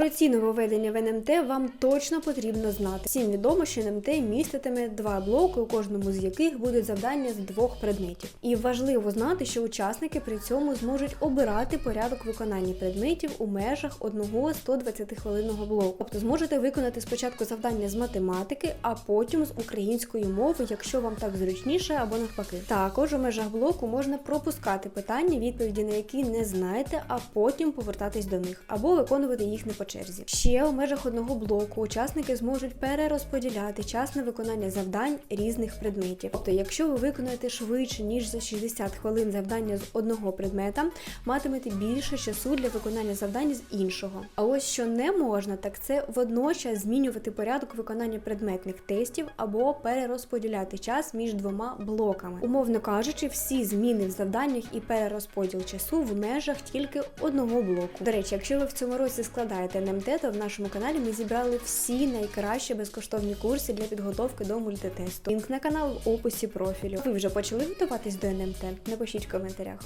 Про ці нововведення в НМТ вам точно потрібно знати. Всім відомо, що НМТ міститиме два блоки, у кожному з яких будуть завдання з двох предметів. І важливо знати, що учасники при цьому зможуть обирати порядок виконання предметів у межах одного 120-хвилинного блоку. Тобто зможете виконати спочатку завдання з математики, а потім з української мови, якщо вам так зручніше або навпаки. Також у межах блоку можна пропускати питання, відповіді на які не знаєте, а потім повертатись до них або виконувати їх не по черзі. Ще у межах одного блоку учасники зможуть перерозподіляти час на виконання завдань різних предметів. Тобто, якщо ви виконаєте швидше ніж за 60 хвилин завдання з одного предмета, матимете більше часу для виконання завдань з іншого. А ось що не можна, так це водночас змінювати порядок виконання предметних тестів або перерозподіляти час між двома блоками. Умовно кажучи, всі зміни в завданнях і перерозподіл часу в межах тільки одного блоку. До речі, якщо ви в цьому році складаєте НМТ, то в нашому каналі ми зібрали всі найкращі безкоштовні курси для підготовки до мультитесту. Лінк на канал в описі профілю. Ви вже почали готуватись до НМТ? Напишіть в коментарях.